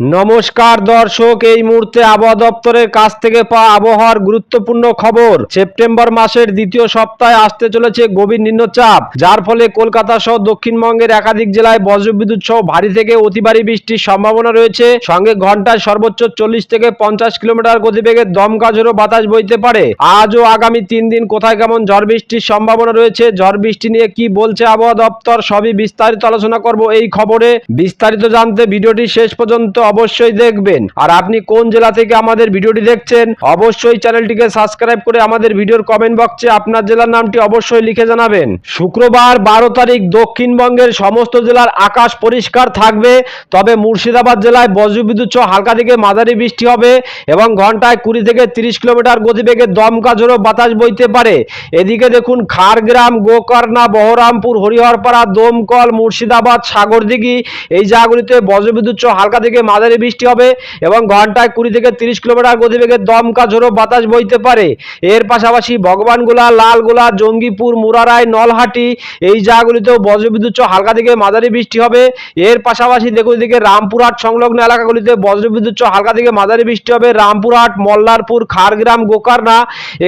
নমস্কার দর্শক, এই মুহূর্তে আবহাওয়া দপ্তরের কাছ থেকে পাওয়া আবহাওয়ার গুরুত্বপূর্ণ খবর। সেপ্টেম্বর মাসের দ্বিতীয় সপ্তাহে আসতে চলেছে গভীর নিম্নচাপ, যার ফলে কলকাতা সহ দক্ষিণবঙ্গের একাধিক জেলায় বজ্রবিদ্যুৎ সহ ভারী থেকে অতি ভারী বৃষ্টির সম্ভাবনা রয়েছে। সঙ্গে ঘন্টায় সর্বোচ্চ চল্লিশ থেকে পঞ্চাশ কিলোমিটার গতিবেগে দমকা ঝোড়ো বাতাস বইতে পারে। আজ ও আগামী তিন দিন কোথায় কেমন ঝড় বৃষ্টির সম্ভাবনা রয়েছে, ঝড় বৃষ্টি নিয়ে কি বলছে আবহাওয়া দপ্তর, সবই বিস্তারিত আলোচনা করব এই খবরে। বিস্তারিত জানতে ভিডিওটি শেষ পর্যন্ত অবশ্যই দেখবেন। আর আপনি কোন জেলা থেকে আমাদের ভিডিওটি দেখছেন, অবশ্যই চ্যানেলটিকে সাবস্ক্রাইব করে আমাদের ভিডিওর কমেন্ট বক্সে আপনার জেলার নামটি অবশ্যই লিখে জানাবেন। শুক্রবার বারো তারিখ দক্ষিণবঙ্গের সমস্ত জেলার আকাশ পরিষ্কার থাকবে, তবে মুর্শিদাবাদ জেলায় বজ্রবিদ্যুৎ হালকা থেকে মাঝারি বৃষ্টি হবে এবং ঘন্টায় কুড়ি থেকে তিরিশ কিলোমিটার গতিবেগে দমকা ঝোড়ো বাতাস বইতে পারে। এদিকে দেখুন খারগ্রাম গোকর্ণা, বহরামপুর, হরিহরপাড়া, দমকল, মুর্শিদাবাদ, সাগরদিঘি এই জায়গাগুলিতে বজ্রবিদ্যুৎ হালকা থেকে মাঝারি বৃষ্টি হবে এবং ঘন্টায় কুড়ি থেকে তিরিশ কিলোমিটার গতিবেগে দমকা ঝোড়ো বাতাস বইতে পারে। এর পাশাপাশি ভগবানগোলা, লালগোলা, জঙ্গিপুর, মুরারাই, নলহাটি, এই জায়গাগুলিতেও বজ্রবিদ্যুৎ হালকা থেকে মাঝারি বৃষ্টি হবে। এর পাশাপাশি দেখুন এদিকে রামপুরহাট সংলগ্ন এলাকাগুলিতে বজ্রবিদ্যুৎ হালকা থেকে মাঝারি বৃষ্টি হবে। রামপুরহাট, মল্লারপুর খারগ্রাম গোকারনা,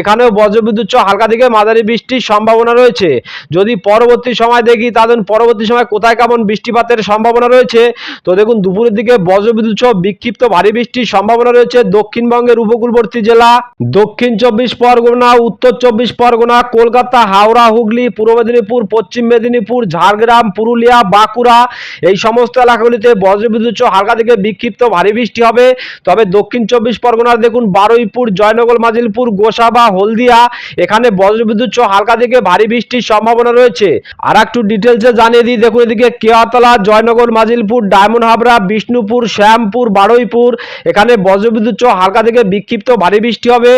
এখানেও বজ্রবিদ্যুৎ হালকা থেকে মাঝারি বৃষ্টির সম্ভাবনা রয়েছে। যদি পরবর্তী সময় দেখি তাদের পরবর্তী সময় কোথায় কেমন বৃষ্টিপাতের সম্ভাবনা রয়েছে? তো দেখুন, দুপুরের দিকে সহ বিক্ষিপ্ত ভারী বৃষ্টির সম্ভাবনা রয়েছে দক্ষিণবঙ্গের উপকূলবর্তী জেলা, দক্ষিণ চব্বিশ পরগনা, উত্তর চব্বিশ পরগনা, কলকাতা, হাওড়া, হুগলি, পূর্ব মেদিনীপুর, পশ্চিম মেদিনীপুর, ঝাড়গ্রাম, পুরুলিয়া, বাঁকুড়া, এই সমস্ত এলাকাগুলিতে বজ্রবিদ্যুৎ সহ হালকা থেকে বিক্ষিপ্ত ভারী বৃষ্টি হবে। তবে দক্ষিণ চব্বিশ পরগনার দেখুন বারুইপুর, জয়নগর, মাজিলপুর, গোসাবা, হলদিয়া, এখানে বজ্রবিদ্যুৎ সহ হালকা থেকে ভারী বৃষ্টির সম্ভাবনা রয়েছে। আর একটু ডিটেলসে জানিয়ে দিই। দেখুন এদিকে কেয়াতলা জয়নগর, মাজিলপুর, ডায়মন্ড হাবড়া, বিষ্ণুপুর শ্যামপুর বারুইপুর, এখানে বজ্রবিদ্যুৎ সহ হালকা থেকে বিক্ষিপ্ত ভারী বৃষ্টি হবে।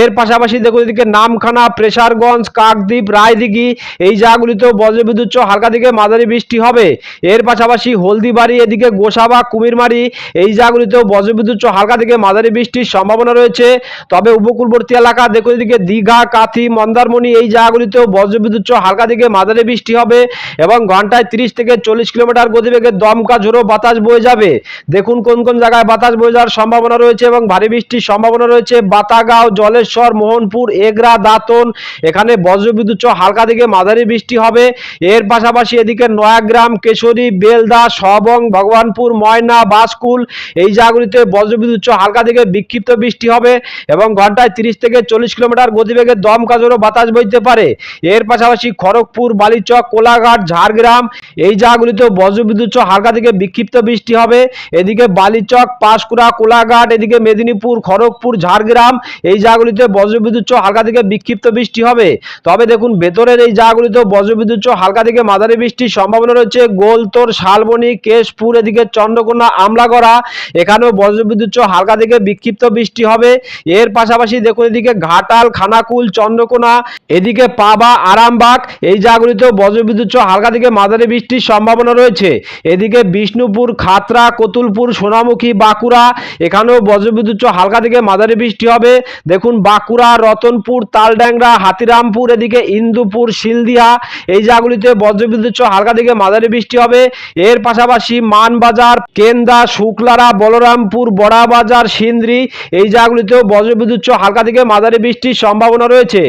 এর পাশাপাশি দেখুন এদিকে নামখানা, প্রেসারগঞ্জ, কাকদ্বীপ, রায়দিঘি, এই জায়গাগুলিতেও বজ্রবিদ্যুৎ সহ হালকা থেকে মাঝারি বৃষ্টি হবে। এর পাশাপাশি হলদিবাড়ি, এদিকে গোসাবা, কুমিরমারি, এই জায়গাগুলিতেও বজ্রবিদ্যুৎ সহ হালকা থেকে মাঝারি বৃষ্টির সম্ভাবনা রয়েছে। তবে উপকূলবর্তী এলাকা, দেখুন এদিকে দীঘা, কাথি, মন্দারমণি, এই জায়গাগুলিতেও বজ্রবিদ্যুৎ সহ হালকা থেকে মাঝারি বৃষ্টি হবে এবং ঘন্টায় তিরিশ থেকে চল্লিশ কিলোমিটার গতিবেগে দমকা ঝোড়ো বাতাস বয়ে যাবে। দেখুন কোন কোন জায়গায় বাতাস বয়ে যাওয়ার সম্ভাবনা রয়েছে এবং ভারী বৃষ্টির সম্ভাবনা রয়েছে? বাতাগাঁও, জলেশ্বর, মোহনপুর, এগরা, দাঁতন, এখানে বজ্রবিদ্যুৎ হালকা থেকে মাঝারি বৃষ্টি হবে। এর পাশাপাশি এদিকে নয়াগ্রাম, কেশরী, বেলদা, সবং, ভগবানপুর, ময়না, বাসকুল এই জায়গাগুলিতে বজ্রবিদ্যুৎ হালকা থেকে বিক্ষিপ্ত বৃষ্টি হবে এবং ঘন্টায় তিরিশ থেকে চল্লিশ কিলোমিটার গতিবেগে দমকা জোরো বাতাস বইতে পারে। এর পাশাপাশি খড়গপুর, বালিচক, কোলাঘাট, ঝাড়গ্রাম এই জায়গাগুলিতেও বজ্রবিদ্যুৎ হালকা থেকে বিক্ষিপ্ত বৃষ্টি হবে। এদিকে বালিচক, পাঁশকুড়া, কোলাঘাট, এদিকে মেদিনীপুর, খড়গপুর, ঝাড়গ্রাম, এই জায়গাগুলিতে বজ্রবিদ্যুৎ হালকা থেকে বিক্ষিপ্ত বৃষ্টি হবে। তবে দেখুন, ভেতরের এই জায়গাগুলিতেও বজ্রবিদ্যুৎ হালকা থেকে মাঝারি বৃষ্টির সম্ভাবনা রয়েছে। গোলতোর, শালবনি, কেশপুর, এদিকে চন্দ্রকোনা, আমলাগড়া, এখানেও বজ্রবিদ্যুৎ হালকা থেকে বিক্ষিপ্ত বৃষ্টি হবে। এর পাশাপাশি দেখুন, এদিকে ঘাটাল, খানাকুল, চন্দ্রকোনা, এদিকে পাবা, আরামবাগ, এই জায়গাগুলিতেও বজ্রবিদ্যুৎ হালকা থেকে মাঝারি বৃষ্টির সম্ভাবনা রয়েছে। এদিকে বিষ্ণুপুর, খাতরা, কতুলপুর সোনামুখী বাঁকুড়া। এখানেও বজ্রবিদ্যুৎ হালকা থেকে মাঝারি বৃষ্টি হবে। দেখুন বাঁকুড়া, রতনপুর, তালড্যাংরা, হাতিরামপুর, এদিকে ইন্দুপুর শিলদিয়া এই জায়গাগুলিতে বজ্রবিদ্যুৎ হালকা থেকে মাঝারি বৃষ্টি হবে। এর পাশাপাশি মানবাজার, কেন্দা, শুক্লারা, বলরামপুর, বড়াবাজার, সিন্দ্রি, এই জায়গাগুলিতেও বজ্রবিদ্যুৎ হালকা থেকে মাঝারি বৃষ্টির সম্ভাবনা রয়েছে।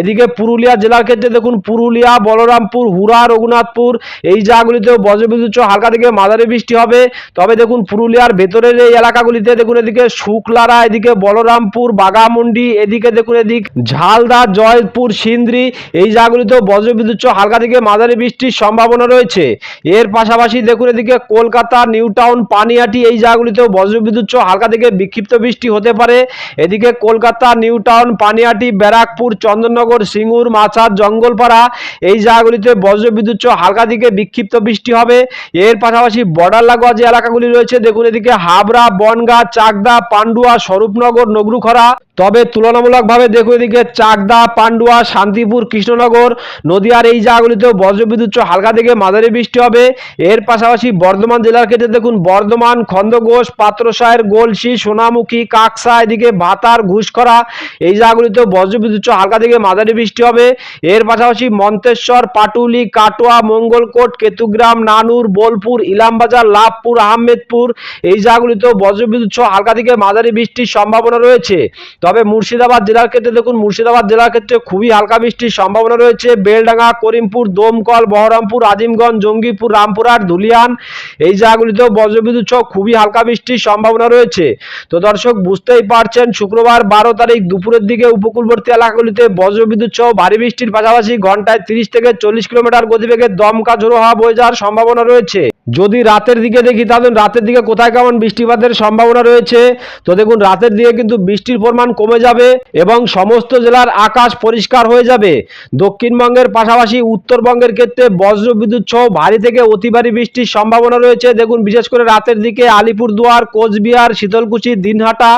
এদিকে পুরুলিয়া জেলার ক্ষেত্রে দেখুন পুরুলিয়া, বলরামপুর হুরা রঘুনাথপুর, এই জায়গাগুলিতেও বজ্রবিদ্যুৎ হালকা থেকে মাঝারি বৃষ্টি হবে। তবে দেখুন পুরুলিয়ার ভেতরের এই এলাকাগুলিতে দেখুন এদিকে শুক্লারা, এদিকে বলরামপুর বাগামুন্ডি এদিকে দেখুন এদিক ঝালদা, জয়পুর, সিন্দ্রি, এই জায়গাগুলিতেও বজ্রবিদ্যুৎ হালকা থেকে মাঝারি বৃষ্টির সম্ভাবনা রয়েছে। এর পাশাপাশি দেখুন এদিকে কলকাতা নিউ টাউন পানিহাটি এই জায়গাগুলিতেও বজ্রবিদ্যুৎ হালকা থেকে বিক্ষিপ্ত বৃষ্টি হতে পারে। এদিকে কলকাতা নিউ টাউন পানিহাটি ব্যারাকপুর, চন্দননগর, সিঙ্গুর, মাছাদ, জঙ্গলপাড়া এই জায়গাগুলিতে বজ্রবিদ্যুৎ হালকা থেকে বিক্ষিপ্ত বৃষ্টি হবে। এর পাশাপাশি বর্ডার লাগোয়া যে এলাকাগুলি রয়েছে দেখুন এদিকে হাবড়া বনগা চাকদা পান্ডুয়া স্বরূপনগর নগরুখরা তবে তুলনামূলকভাবে দেখো এদিকে চাকদা, পান্ডুয়া, শান্তিপুর, কৃষ্ণনগর, নদিয়ার এই জায়গাগুলিতেও বজ্রবিদ্যুৎ হালকা থেকে মাঝারি বৃষ্টি হবে। এর পাশাপাশি বর্ধমান জেলার ক্ষেত্রে দেখুন বর্ধমান খন্দঘোষ পাত্রসায়ের গোলসি, সোনামুখী, কাকসা, এদিকে ভাতার, ঘুষখরা, এই জায়গাগুলিতেও বজ্রবিদ্যুৎ হালকা থেকে মাঝারি বৃষ্টি হবে। এর পাশাপাশি মন্তেশ্বর, পাটুলি, কাটোয়া, মঙ্গলকোট, কেতুগ্রাম, নানুর, বোলপুর, ইলামবাজার, লাভপুর, আহমেদপুর, এই জায়গাগুলিতেও বজ্রবিদ্যুৎ হালকা থেকে মাঝারি বৃষ্টির সম্ভাবনা রয়েছে। তবে মুর্শিদাবাদ জেলার ক্ষেত্রে দেখুন, মুর্শিদাবাদ জেলার ক্ষেত্রে খুবই হালকা বৃষ্টির সম্ভাবনা রয়েছে। বেলডাঙ্গা, করিমপুর, দমকল, বহরমপুর, আজিমগঞ্জ, জঙ্গিপুর, রামপুরহাট ধুলিয়ান এই জায়গাগুলিতেও বজ্রবিদ্যুৎ সহ খুবই হালকা বৃষ্টির সম্ভাবনা রয়েছে। তো দর্শক, বুঝতেই পারছেন, শুক্রবার বারো তারিখ দুপুরের দিকে উপকূলবর্তী এলাকাগুলিতে বজ্রবিদ্যুৎ সহ ভারী বৃষ্টির পাশাপাশি ঘন্টায় তিরিশ থেকে চল্লিশ কিলোমিটার গতিবেগে দমকা ঝোড়ো হওয়া বয়ে যাওয়ার সম্ভাবনা রয়েছে। যদি রাতের দিকে দেখি, তাহলে রাতের দিকে কোথায় কেমন বৃষ্টিপাতের সম্ভাবনা রয়েছে? তো দেখুন, রাতের দিকে কিন্তু বৃষ্টির পরিমাণ কমে যাবে এবং সমস্ত জেলার আকাশ পরিষ্কার হয়ে যাবে। দক্ষিণবঙ্গের পাশাপাশি উত্তরবঙ্গের ক্ষেত্রে বজ্র বিদ্যুৎ সহ ভারী থেকে অতি বৃষ্টির সম্ভাবনা রয়েছে। দেখুন, বিশেষ করে রাতের দিকে আলিপুরদুয়ার, কোচবিহার, শীতলকুচি, দিনহাটা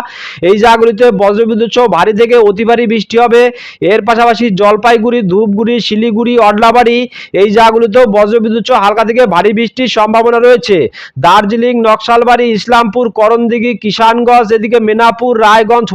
এই জায়গাগুলিতে বজ্রবিদ্যুৎ সহ ভারী থেকে অতি বৃষ্টি হবে। এর পাশাপাশি জলপাইগুড়ি, ধূপগুড়ি, শিলিগুড়ি, অডলাবাড়ি এই জায়গাগুলিতেও বজ্রবিদ্যুৎ সহ হালকা থেকে ভারী বৃষ্টির সম্ভাবনা রয়েছে। দার্জিলিং, নকশালবাড়ি, ইসলামপুর, করণদিঘি, কিষানগঞ্জ, এদিকে মেনাপুর রায়গঞ্জ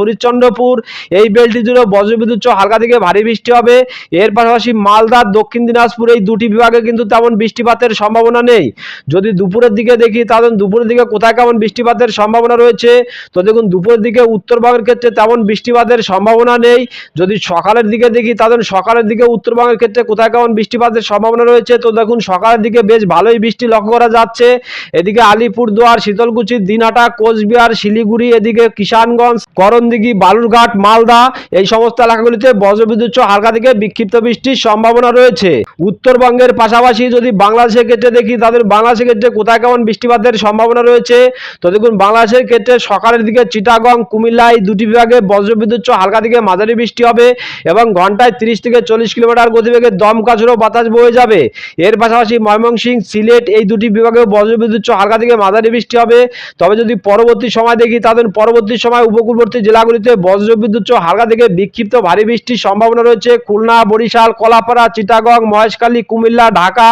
হরিশ্চন্দ্রপুর এই বেলটি জুড়ে বজ্রবিদ্যুৎ সহ হালকা থেকে ভারী বৃষ্টি হবে। এর পাশাপাশি মালদা, দক্ষিণ দিনাজপুর এই দুটি বিভাগে কিন্তু তেমন বৃষ্টিপাতের সম্ভাবনা নেই। যদি দুপুরের দিকে দেখি, তাহলে দুপুরের দিকে কোথায় কেমন বৃষ্টিপাতের সম্ভাবনা রয়েছে? তো দেখুন, দুপুরের দিকে উত্তরবঙ্গের ক্ষেত্রে তেমন বৃষ্টিপাতের সম্ভাবনা নেই। যদি সকালের দিকে দেখি, তাহলে সকালের দিকে উত্তরবঙ্গের ক্ষেত্রে কোথায় কেমন বৃষ্টিপাতের সম্ভাবনা রয়েছে? তো দেখুন, সকালের দিকে বেশ ভালোই বৃষ্টি লক্ষ্য করা যাচ্ছে। এদিকে আলিপুরদুয়ার, শীতলকুচি, দিনহাটা, কোচবিহার, শিলিগুড়ি, এদিকে কিষানগঞ্জ, করণদিঘি বালুরঘাট, মালদা, এই সমস্ত এলাকাগুলিতে বজ্রবিদ্যুৎ সহ হালকা থেকে বিক্ষিপ্ত বৃষ্টির সম্ভাবনা রয়েছে। উত্তরবঙ্গের পাশাপাশি যদি বাংলাদেশের ক্ষেত্রে দেখি, তাদের বাংলাদেশের ক্ষেত্রে কোথায় কেমন বৃষ্টিপাতের সম্ভাবনা রয়েছে? তো দেখুন, বাংলাদেশের ক্ষেত্রে সকালের দিকে চিটাগং কুমিল্লা এই দুটি বিভাগে বজ্রবিদ্যুৎ সহ হালকা থেকে মাঝারি বৃষ্টি হবে এবং ঘন্টায় তিরিশ থেকে চল্লিশ কিলোমিটার গতিবেগে দমকা ঝোড়ো বাতাস বয়ে যাবে। এর পাশাপাশি ময়মনসিং, সিলেট এই দুটি বিভাগেও বজ্রবিদ্যুৎ সহ হালকা থেকে মাঝারি বৃষ্টি হবে। তবে যদি পরবর্তী সময় দেখি, তাদের পরবর্তী সময় উপকূলবর্তী জেলাগুলিতে বজ্রবিদ্যুৎ হালকা থেকে বিক্ষিপ্ত ভারী বৃষ্টির সম্ভাবনা রয়েছে। খুলনা, বরিশাল, কলাপাড়া, চিটাগং, মহেশখালী, কুমিল্লা, ঢাকা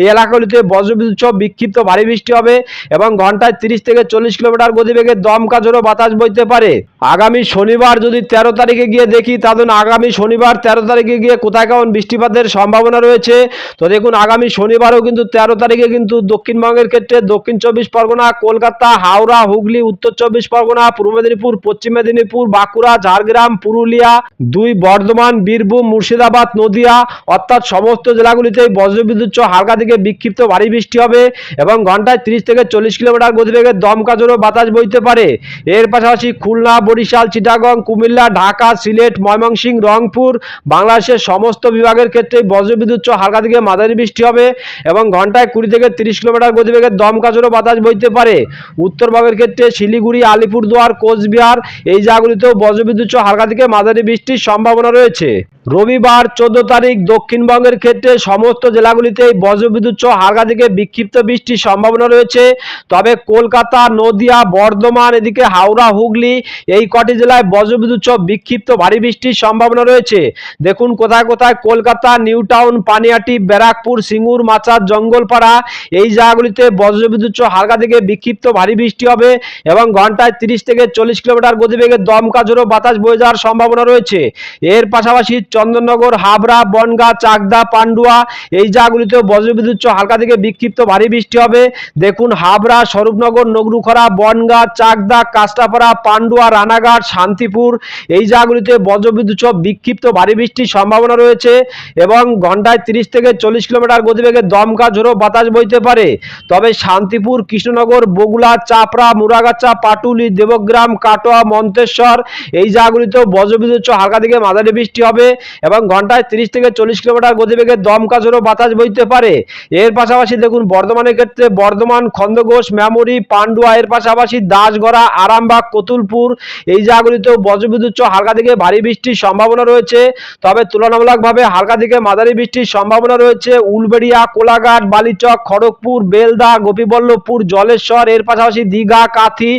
এই এলাকাগুলিতে বজ্রবিদ্যুৎ বিক্ষিপ্ত ভারী বৃষ্টি হবে এবং ঘন্টায় তিরিশ থেকে চল্লিশ কিলোমিটার গতিবেগে দমকা ঝোড়ো বাতাস বইতে পারে। আগামী শনিবার যদি তেরো তারিখে গিয়ে দেখি তাহলে আগামী শনিবার তেরো তারিখে গিয়ে কোথায় কেমন বৃষ্টিপাতের সম্ভাবনা রয়েছে। তো দেখুন আগামী শনিবারও কিন্তু তেরো তারিখে কিন্তু দক্ষিণবঙ্গের ক্ষেত্রে দক্ষিণ চব্বিশ পরগনা, কলকাতা, হাওড়া, হুগলি, উত্তর চব্বিশ পরগনা, পূর্ব মেদিনীপুর, পশ্চিম মেদিনীপুর, বাঁকুড়া ঝাড়গ্রাম, পুরুলিয়া, দুই বর্ধমান, বীরভূম, মুর্শিদাবাদ, নদিয়া অর্থাৎ সমস্ত জেলাগুলিতেই বজ্রবিদ্যুৎ হালকা থেকে বিক্ষিপ্ত ভারী বৃষ্টি হবে এবং ঘন্টায় তিরিশ থেকে চল্লিশ কিলোমিটার গতিবেগে দমকা বাতাস বইতে পারে। এর পাশাপাশি খুলনা, বরিশাল, চিটাগং, কুমিল্লা, ঢাকা, সিলেট, ময়মনসিংহ, রংপুর বাংলাদেশের সমস্ত বিভাগের ক্ষেত্রে বজ্রবিদ্যুৎ হালকা থেকে মাঝারি বৃষ্টি হবে এবং ঘন্টায় কুড়ি থেকে তিরিশ কিলোমিটার গতিবেগে দমকা বাতাস বইতে পারে। উত্তরবঙ্গের ক্ষেত্রে শিলিগুড়ি, আলিপুরদুয়ার, কোচবিহার এই জায়গাগুলিতেও বজ্রবিদ্যুৎ সহ হালকা থেকে মাঝারি বৃষ্টির সম্ভাবনা রয়েছে। রবিবার চোদ্দ তারিখ দক্ষিণবঙ্গের ক্ষেত্রে সমস্ত জেলাগুলিতে বজ্রবিদ্যুৎ সহ হালকা থেকে বিক্ষিপ্ত বৃষ্টির সম্ভাবনা রয়েছে। তবে কলকাতা, নদিয়া, বর্ধমান, এদিকে হাওড়া, হুগলি এই কটি জেলায় বজ্রবিদ্যুৎ সহ বিক্ষিপ্ত ভারী বৃষ্টির সম্ভাবনা রয়েছে। দেখুন কোথায় কোথায় কলকাতা নিউ টাউন পানিয়াটি, ব্যারাকপুর, সিঙ্গুর, মাচার, জঙ্গলপাড়া এই জায়গাগুলিতে বজ্রবিদ্যুৎ সহ হালকা থেকে বিক্ষিপ্ত ভারী বৃষ্টি হবে এবং ঘন্টায় তিরিশ থেকে চল্লিশ কিলোমিটার গতিবেগে দমকা জোরো বাতাস বয়ে যাওয়ার সম্ভাবনা রয়েছে। এর পাশাপাশি চন্দননগর, হাবড়া, বনগা, চাকদা, পান্ডুয়া এই জায়গাগুলিতেও বজ্রবিদ্যুৎ হালকা থেকে বিক্ষিপ্ত ভারী বৃষ্টি হবে। দেখুন হাবড়া, স্বরূপনগর, নগরুখরা, বনগা, চাকদা কাস্টাপাড়া পান্ডুয়া, রানাঘাট, শান্তিপুর এই জায়গাগুলিতে বজ্রবিদ্যুৎ বিক্ষিপ্ত ভারী বৃষ্টির সম্ভাবনা রয়েছে এবং ঘন্টায় তিরিশ থেকে চল্লিশ কিলোমিটার গতিবেগে দমকা ঝোড়ো বাতাস বইতে পারে। তবে শান্তিপুর, কৃষ্ণনগর বগুলা চাপড়া, মুরাগাছা, পাটুলি, দেবগ্রাম, কাটোয়া, মন্তেশ্বর এই জায়গাগুলিতেও বজ্রবিদ্যুৎ হালকা থেকে মাঝারি বৃষ্টি হবে এবং ঘন্টায় তিরিশ থেকে চল্লিশ কিলোমিটার গতিবেগে দমকা ঝোড়ো বাতাস বইতে পারে। এর পাশাপাশি দেখুন, বর্ধমানের ক্ষেত্রে বর্ধমান খন্দঘোষ মেমরি, পান্ডুয়া, এর পাশাপাশি দাসগড়া, আরামবাগ, কতুলপুর এই জায়গাগুলিতেও বজ্রবিদ্যুৎ হালকা থেকে ভারী বৃষ্টির সম্ভাবনা রয়েছে। তবে তুলনামূলকভাবে হালকা থেকে মাঝারি বৃষ্টির সম্ভাবনা রয়েছে। উলবেড়িয়া, কোলাঘাট, বালিচক, খড়গপুর, বেলদা, গোপীবল্লভপুর, জলেশ্বর, এর পাশাপাশি দীঘা, কাথি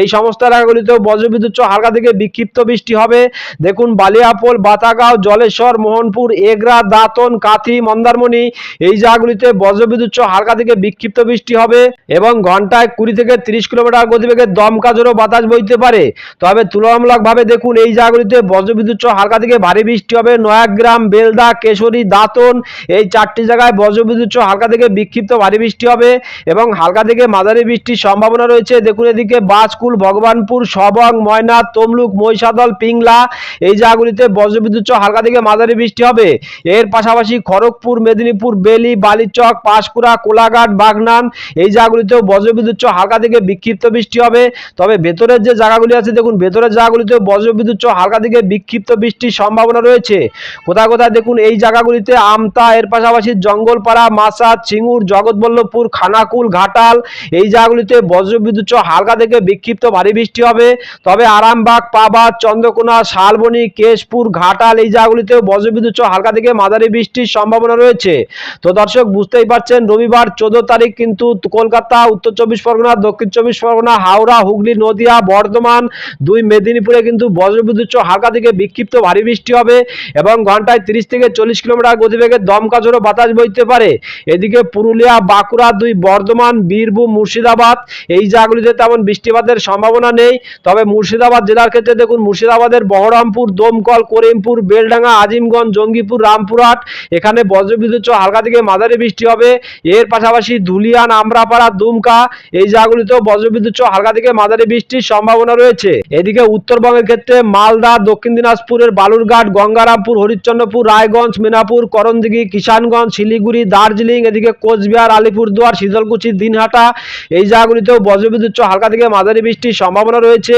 এই সমস্ত এলাকাগুলিতেও বজ্রবিদ্যুৎ হালকা থেকে বিক্ষিপ্ত বৃষ্টি হবে। দেখুন, বালিয়াপোল, বাতাগাঁও, জলেশ্বর, মোহনপুর, এগরা, দাঁতন, কাথি, মন্দারমণি, এই জায়গাগুলিতে বজ্রবিদ্যুৎ হালকা থেকে বিক্ষিপ্ত বৃষ্টি হবে এবং ঘন্টায় কুড়ি থেকে তিরিশ কিলোমিটার গতিবেগে দমকা জোরও বাতাস বইতে পারে। তবে তুলনামূলকভাবে দেখুন, এই জায়গাগুলিতে বজ্রবিদ্যুৎ হালকা থেকে ভারী বৃষ্টি হবে। নয়াগ্রাম, বেলদা, কেশরী, দাঁতন, এই চারটি জায়গায় বজ্রবিদ্যুৎ হালকা থেকে বিক্ষিপ্ত ভারী বৃষ্টি হবে এবং হালকা থেকে মাঝারি বৃষ্টির সম্ভাবনা রয়েছে। দেখুন, এদিকে বাজকুল ভগবানপুর, সবং ময়না তমলুক মহিষাদল, পিংলা, এই জায়গাগুলিতে বজ্রবিদ্যুৎ হালকা থেকে মাঝারি বৃষ্টি হবে। এর পাশাপাশি খড়গপুর, মেদিনীপুর, বেলি, বালিচক, পাঁশকুড়া, কোলাঘাট, বাগনান, এই জায়গাগুলিতেও বজ্রবিদ্যুৎ হালকা থেকে বিক্ষিপ্ত বৃষ্টি হবে। তবে ভেতরের যে জায়গাগুলি আছে, দেখুন, ভেতরের জায়গাগুলিতেও বজ্রবিদ্যুৎ হালকা থেকে বিক্ষিপ্ত বৃষ্টির সম্ভাবনা রয়েছে। কোথায় কোথায়, দেখুন, এই জায়গাগুলিতে আমতা, এর পাশাপাশি জঙ্গলপাড়া মাসাদ সিঙ্গুর, জগৎবল্লভপুর, খানাকুল, ঘাটাল, এই জায়গাগুলিতে বজ্রবিদ্যুৎ হালকা থেকে বিক্ষিপ্ত ভারী বৃষ্টি হবে। তবে আরামবাগ পাবাদ চন্দ্রকোনা, শালবনি, কেশপুর, ঘাটাল এই জায়গাগুলিতেও বজ্রবিদ্যুৎ সহ হালকা থেকে মাঝারি বৃষ্টির সম্ভাবনা রয়েছে। তো দর্শক, বুঝতেই পারছেন, রবিবার চোদ্দ তারিখ কিন্তু কলকাতা, উত্তর চব্বিশ পরগনা, দক্ষিণ চব্বিশ পরগনা, হাওড়া, হুগলি, নদিয়া, বর্ধমান, দুই মেদিনীপুরে কিন্তু বজ্রবিদ্যুৎ সহ হালকা থেকে বিক্ষিপ্ত ভারী বৃষ্টি হবে এবং ঘন্টায় তিরিশ থেকে চল্লিশ কিলোমিটার গতিবেগে দমকা জোরও বাতাস বইতে পারে। এদিকে পুরুলিয়া, বাঁকুড়া, দুই বর্ধমান, বীরভূম, মুর্শিদাবাদ এই জায়গাগুলিতে তেমন বৃষ্টিপাতের সম্ভাবনা নেই। তবে মুর্শিদাবাদ জেলার ক্ষেত্রে দেখুন, মুর্শিদাবাদের বহরমপুর, দমকল, করিমপুর, বেলডাঙ্গা, আজিমগঞ্জ, জঙ্গিপুর, রামপুরহাট, এখানে বজ্রবিদ্যুৎ হালকা থেকে মাঝারি বৃষ্টি হবে। এর পাশাপাশি ধুলিয়ান, আমরাপাড়া, দুমকা এই জায়গাগুলিতেও বজ্রবিদ্যুৎ হালকা থেকে মাঝারি বৃষ্টির সম্ভাবনা রয়েছে। এদিকে উত্তরবঙ্গের ক্ষেত্রে মালদা, দক্ষিণ দিনাজপুরের বালুরঘাট, গঙ্গারামপুর, হরিশ্চন্দ্রপুর, রায়গঞ্জ, মিনাপুর, করণদিঘি, কিষানগঞ্জ, শিলিগুড়ি, দার্জিলিং, এদিকে কোচবিহার, আলিপুরদুয়ার, শীতলকুচি, দিনহাটা এই জায়গাগুলিতেও বজ্রবিদ্যুৎ হালকা থেকে মাঝারি বৃষ্টির সম্ভাবনা রয়েছে।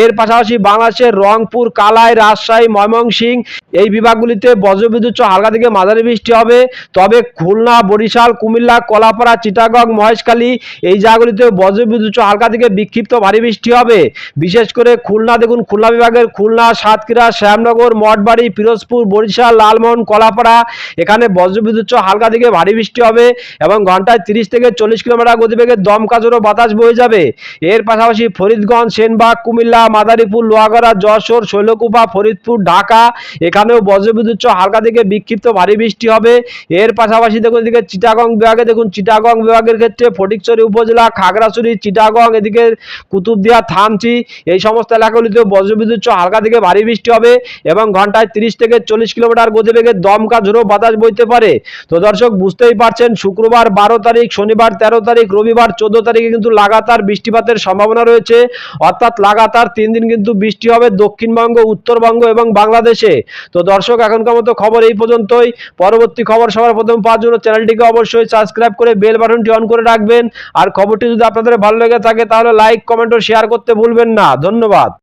এর পাশাপাশি বাংলাদেশের রংপুর, কালাই, রাজশাহী, ময়মনসিংহ এই বিভাগগুলিতে বজ্রবিদ্যুৎ হালকা থেকে মাঝারি বৃষ্টি হবে। তবে খুলনা, বরিশাল, কুমিল্লা, কলাপাড়া, চিটাগং, মহেশখালী এই জায়গাগুলিতে বজ্রবিদ্যুৎ হালকা থেকে বিক্ষিপ্ত ভারী বৃষ্টি হবে। বিশেষ করে খুলনা, দেখুন, খুলনা বিভাগের খুলনা, সাতক্ষীরা, শ্যামনগর, মঠবাড়ি, পিরোজপুর, বরিশাল, লালমোহন, কলাপাড়া এখানে বজ্রবিদ্যুৎ হালকা থেকে ভারী বৃষ্টি হবে এবং ঘন্টায় তিরিশ থেকে চল্লিশ কিলোমিটার গতিবেগে দমকা জোরও বাতাস বয়ে যাবে। এর পাশাপাশি ফরিদগঞ্জ, সেনবাগ, কুমিল্লা, মাদারীপুর লোহাগড়া যশোর, শৈলকুপা, ফরিদপুর, ঢাকা। এখানেও বজ্রবিদ্যুৎ হালকা থেকে বিক্ষিপ্ত ভারী বৃষ্টি হবে। এর পাশাপাশি দেখুন এদিকে চিটাগং বিভাগে, দেখুন চিটাগং বিভাগের ক্ষেত্রে ফটিকছড়ি উপজেলা, খাগড়াছড়ি, চিটাগং, এদিকে কুতুবদিয়া, থানচি, এই সমস্ত এলাকাগুলিতে বজ্রবিদ্যুৎ হালকা থেকে ভারী বৃষ্টি হবে এবং ঘন্টায় তিরিশ থেকে চল্লিশ কিলোমিটার গতিবেগে দমকা ঝোড়ো বাতাস বইতে পারে। তো দর্শক, বুঝতেই পারছেন, শুক্রবার বারো তারিখ, শনিবার তেরো তারিখ, রবিবার চোদ্দ তারিখে কিন্তু লাগাতার বৃষ্টিপাতের সম্ভাবনা রয়েছে। অর্থাৎ লাগাতার তিন দিন কিন্তু বৃষ্টি হবে দক্ষিণবঙ্গ, উত্তরবঙ্গ এবং বাংলাদেশে। তো দর্শক, এখনকার মতো খবর এই পর্যন্তই। পরবর্তী খবর সবার প্রথম পাওয়ার জন্য চ্যানেলটিকে অবশ্যই সাবস্ক্রাইব করে বেল বাটনটি অন করে রাখবেন। আর খবরটি যদি আপনাদের ভালো লেগে থাকে, তাহলে লাইক, কমেন্ট ও শেয়ার করতে ভুলবেন না। ধন্যবাদ।